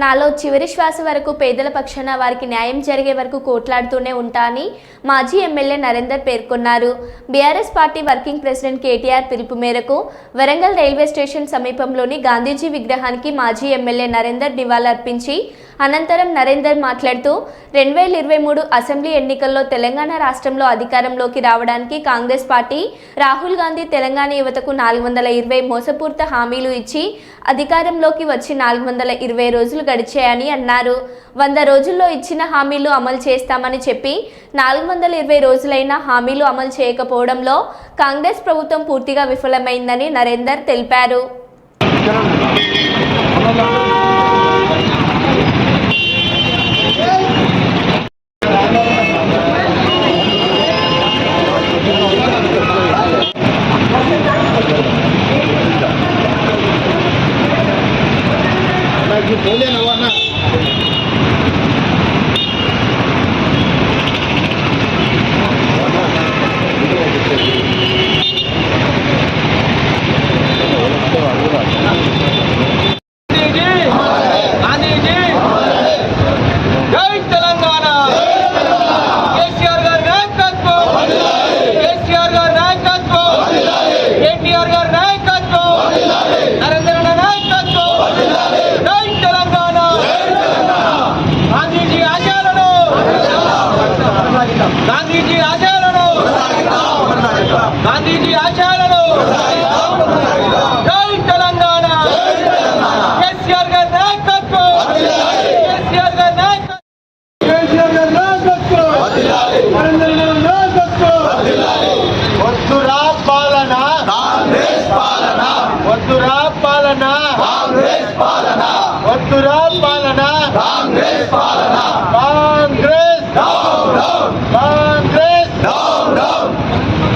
నాలో చివరి శ్వాస వరకు పేదల పక్షాన వారికి న్యాయం జరిగే వరకు కోట్లాడుతూనే ఉంటా అని మాజీ ఎమ్మెల్యే నరేందర్ పేర్కొన్నారు. BRS party working president KTR పిలుపు మేరకు వరంగల్ రైల్వే స్టేషన్ సమీపంలోని గాంధీజీ విగ్రహానికి మాజీ ఎమ్మెల్యే నరేందర్ నివాళులర్పించి అనంతరం నరేందర్ మాట్లాడుతూ రెండు వేల ఇరవై మూడు అసెంబ్లీ ఎన్నికల్లో తెలంగాణ రాష్ట్రంలో అధికారంలోకి రావడానికి కాంగ్రెస్ పార్టీ రాహుల్ గాంధీ తెలంగాణ యువతకు నాలుగు వందల ఇరవై మోసపూరిత హామీలు ఇచ్చి అధికారంలోకి వచ్చి నాలుగు వందల ఇరవై రోజులు గడిచాయని అన్నారు. వంద రోజుల్లో ఇచ్చిన హామీలు అమలు చేస్తామని చెప్పి నాలుగు వందల ఇరవై రోజులైన హామీలు అమలు చేయకపోవడంలో కాంగ్రెస్ ప్రభుత్వం పూర్తిగా విఫలమైందని నరేందర్ తెలిపారు. నాకు పోలే నువ్వు అన్న గాంధీజీ జై తెలంగాణ కేసీఆర్ గారి నాయకత్వం కేసీఆర్ గారి నాయకత్వం కేటీఆర్ గారి నాయకత్వం నరేంద్ర నాయకత్వం జై తెలంగాణ గాంధీజీ ఆశయాలను గాంధీజీ ఆశయాలను గాంధీజీ ఆశయాలను జై తెలంగాణ కేసీఆర్ గారి నాయకత్వం కేసీఆర్ గారి నాయకత్వం కేసీఆర్ గారి నాయకత్వం నరేంద్ర గారి నాయకత్వం వద్దురా పాలన వద్దురా పాలన వద్దురా పాలన కాంగ్రెస్ కాంగ్రెస్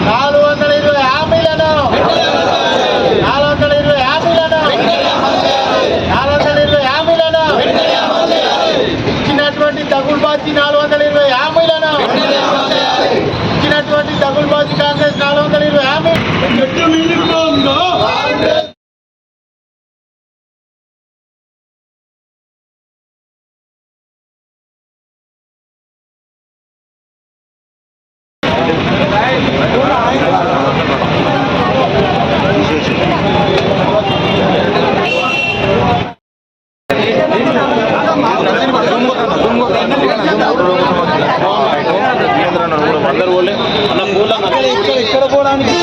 నాలుగు వందల ఇరవై హామీలను నాలుగు వందల ఇరవై హామీలను నాలుగు వందల ఇరవై హామీలను ఇచ్చినటువంటి తగులుబాజీ నాలుగు వందల ఇరవై హామీలను ఇచ్చినటువంటి తగులుబాజీ కాంగ్రెస్ నాలుగు వందల ఇరవై హామీ ఎట్టు మిగిలిపోతుందో అందరు పోలే అన్న పూల ఇక్కడ పోవడానికి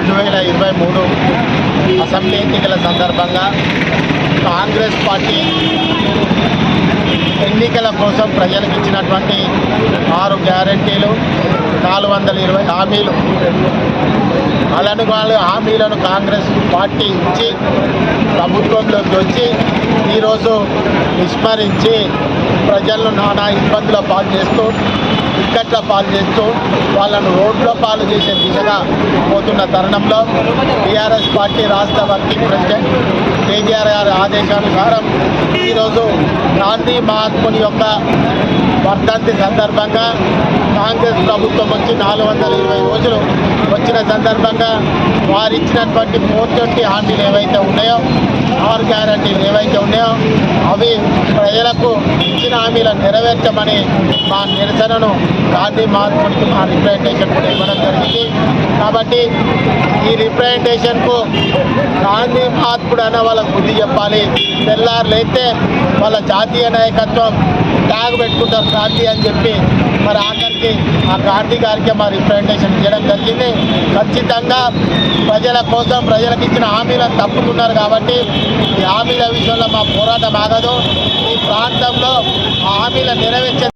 రెండు వేల ఇరవై మూడు అసెంబ్లీ ఎన్నికల సందర్భంగా కాంగ్రెస్ పార్టీ ఎన్నికల కోసం ప్రజలకు ఇచ్చినటువంటి ఆరు గ్యారంటీలు నాలుగు వందల ఇరవై హామీలు. అలాంటి వాళ్ళ హామీలను కాంగ్రెస్ పార్టీ ఇచ్చి ప్రభుత్వంలోకి వచ్చి ఈరోజు విస్మరించి ప్రజలను నానా ఇబ్బందుల పాలు చేస్తూ ఇక్కట్ల పాలు చేస్తూ వాళ్ళను రోడ్లో పాలు చేసే దిశగా పోతున్న తరుణంలో టీఆర్ఎస్ పార్టీ రాష్ట్ర వర్కింగ్ ప్రెసిడెంట్ కేజీఆర్ గారి ఆదేశానుసారం ఈరోజు గాంధీ మహాత్ముని యొక్క వర్ధంతి సందర్భంగా కాంగ్రెస్ ప్రభుత్వం వచ్చి నాలుగు వందల ఇరవై రోజులు వచ్చిన సందర్భంగా వారు ఇచ్చినటువంటి ఫోర్ ట్వంటీ హామీలు ఏవైతే ఉన్నాయో ఆరు గ్యారంటీలు ఏవైతే ఉన్నాయో అవి ప్రజలకు ఇచ్చిన హామీలను నెరవేర్చమని మా నిరసనను గాంధీ మార్పుడికి మా రిప్రజెంటేషన్ కూడా ఇవ్వడం జరిగింది. కాబట్టి ఈ రిప్రజెంటేషన్కు గాంధీ మహాత్ముడు అన్న వాళ్ళకు బుద్ధి చెప్పాలి. తెల్లారులైతే వాళ్ళ జాతీయ నాయకత్వం ట్యాగ్ పెట్టుకుంటారు గాంధీ అని చెప్పి మరి ఆఖరికి ఆ గాంధీ గారికి మా రిప్రజెంటేషన్ చేయడం జరిగింది. ఖచ్చితంగా ప్రజల కోసం ప్రజలకు ఇచ్చిన హామీలను తప్పుకున్నారు కాబట్టి ఈ హామీల విషయంలో మా పోరాటం ఆగదు. ఈ ప్రాంతంలో ఆ హామీలను నెరవేర్చే